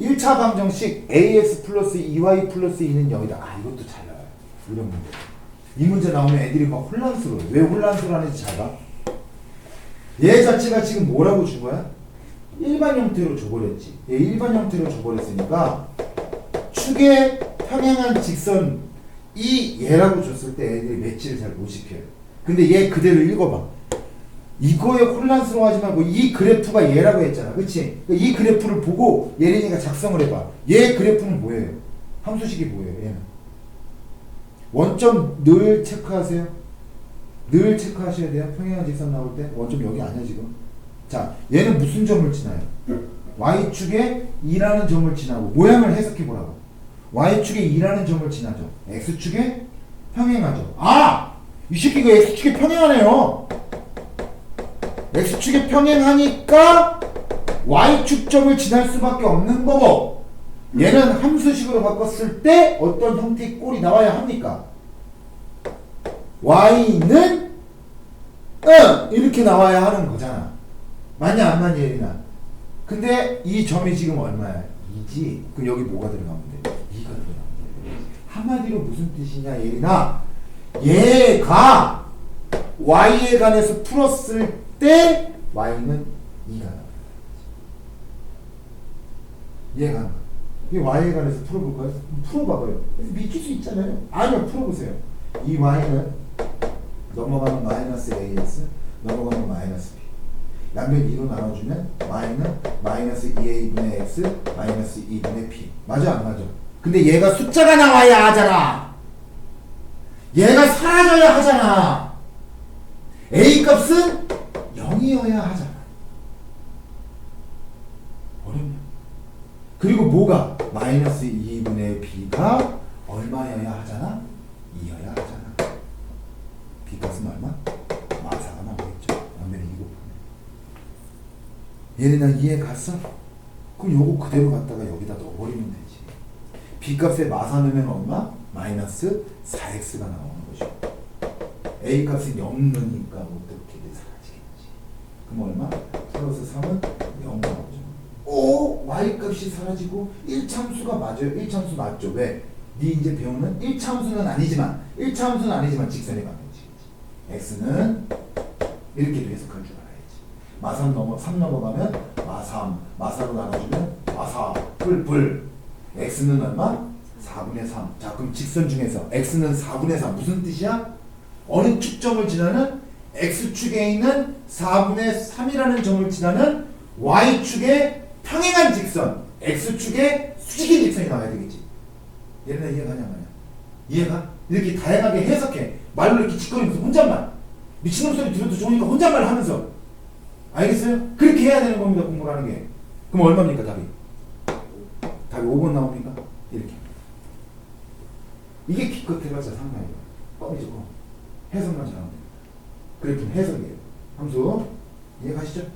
1차 방정식 ax 플러스 2y 플러스 2는 0이다. 아 이것도 잘 나와요. 이런 문제. 이 문제 나오면 애들이 막 혼란스러워. 왜 혼란스러워하는지 잘 봐. 얘 자체가 지금 뭐라고 준 거야? 일반 형태로 줘버렸지. 얘 일반 형태로 줘버렸으니까 축에 평행한 직선 이 얘라고 줬을 때 애들이 매치를 잘 못 시켜요. 근데 얘 그대로 읽어봐. 이거에 혼란스러워하지 말고 이 그래프가 얘라고 했잖아. 그치? 그러니까 이 그래프를 보고 예린이가 작성을 해봐. 얘 그래프는 뭐예요? 함수식이 뭐예요? 얘는. 원점 늘 체크하세요. 늘 체크하셔야 돼요. 평행한 직선 나올 때. 원점 여기 아니야 지금. 자, 얘는 무슨 점을 지나요? Y축에 2라는 점을 지나고 모양을 해석해 보라고. Y축에 2라는 점을 지나죠. X축에 평행하죠. 아! 이 새끼가 X축에 평행하네요. X축에 평행하니까 Y축점을 지날 수밖에 없는 거고 얘는 함수식으로 바꿨을 때 어떤 형태의 꼴이 나와야 합니까? Y는 응! 이렇게 나와야 하는 거잖아. 맞냐 안 맞냐 예린아? 근데 이 점이 지금 얼마야? 2지? 그럼 여기 뭐가 들어가면 돼? 2가 들어가면 돼. 한마디로 무슨 뜻이냐 예린아? 얘가 y에 관해서 풀었을 때 y는 2가 나와요. 얘가 이 y에 관해서 풀어볼까요? 풀어봐봐요. 미칠 수 있잖아요. 아니요, 풀어보세요. 이 y는 넘어가면 마이너스 ax, 넘어가면 마이너스 b. 양변 2로 나눠주면 y는 마이너스 2a분의 x, 마이너스 2분의 p. 맞아 안 맞아? 근데 얘가 숫자가 나와야 하잖아. 얘가 사라져야 하잖아. a 값은 0이어야 하잖아. 어렵냐? 그리고 뭐가 마이너스 2분의 b가 얼마여야 하잖아? 2여야 하잖아. b 값은 얼마? 마사가 나오겠죠. 완전히 이거 얘네 나 이해 갔어? 그럼 요거 그대로 갖다가 여기다 넣어버리면 되지. b 값에 마사 넣으면 얼마? 마이너스 4x가 나오는 거죠. a 값은 0 넣으니까 뭐 어떻게 사라지겠지. 그럼 얼마? 플러스 3은 0 나오죠. 오! y 값이 사라지고 1참수가 맞아요. 1참수 맞죠. 왜? 네 이제 배우는 1참수는 아니지만 1참수는 아니지만 직선의 방정식이지. x는 이렇게도 해석할 줄 알아야지. 마삼 넘어 3 넘어가면 마삼 마사로 나눠주면 마사 뿔뿔 x는 얼마? 4분의 3. 자 그럼 직선 중에서 x는 4분의 3 무슨 뜻이야? 어느 축점을 지나는 x축에 있는 4분의 3이라는 점을 지나는 y축의 평행한 직선 x축의 수직인 직선이 나와야 되겠지. 얘네가 이해가냐 마냐? 이해가? 이렇게 다양하게 해석해. 말로 이렇게 짓거리면서 혼잣말. 미친놈 소리 들어도 좋으니까 혼잣말 하면서. 알겠어요? 그렇게 해야 되는 겁니다, 공부를 하는 게. 그럼 얼마입니까, 답이? 답이 5번 나옵니까? 이렇게. 이게 기껏 해봤자 상관이에요. 껌이죠, 껌. 해석만 잘하면 됩니다. 그래프 해석이에요. 함수. 이해가시죠?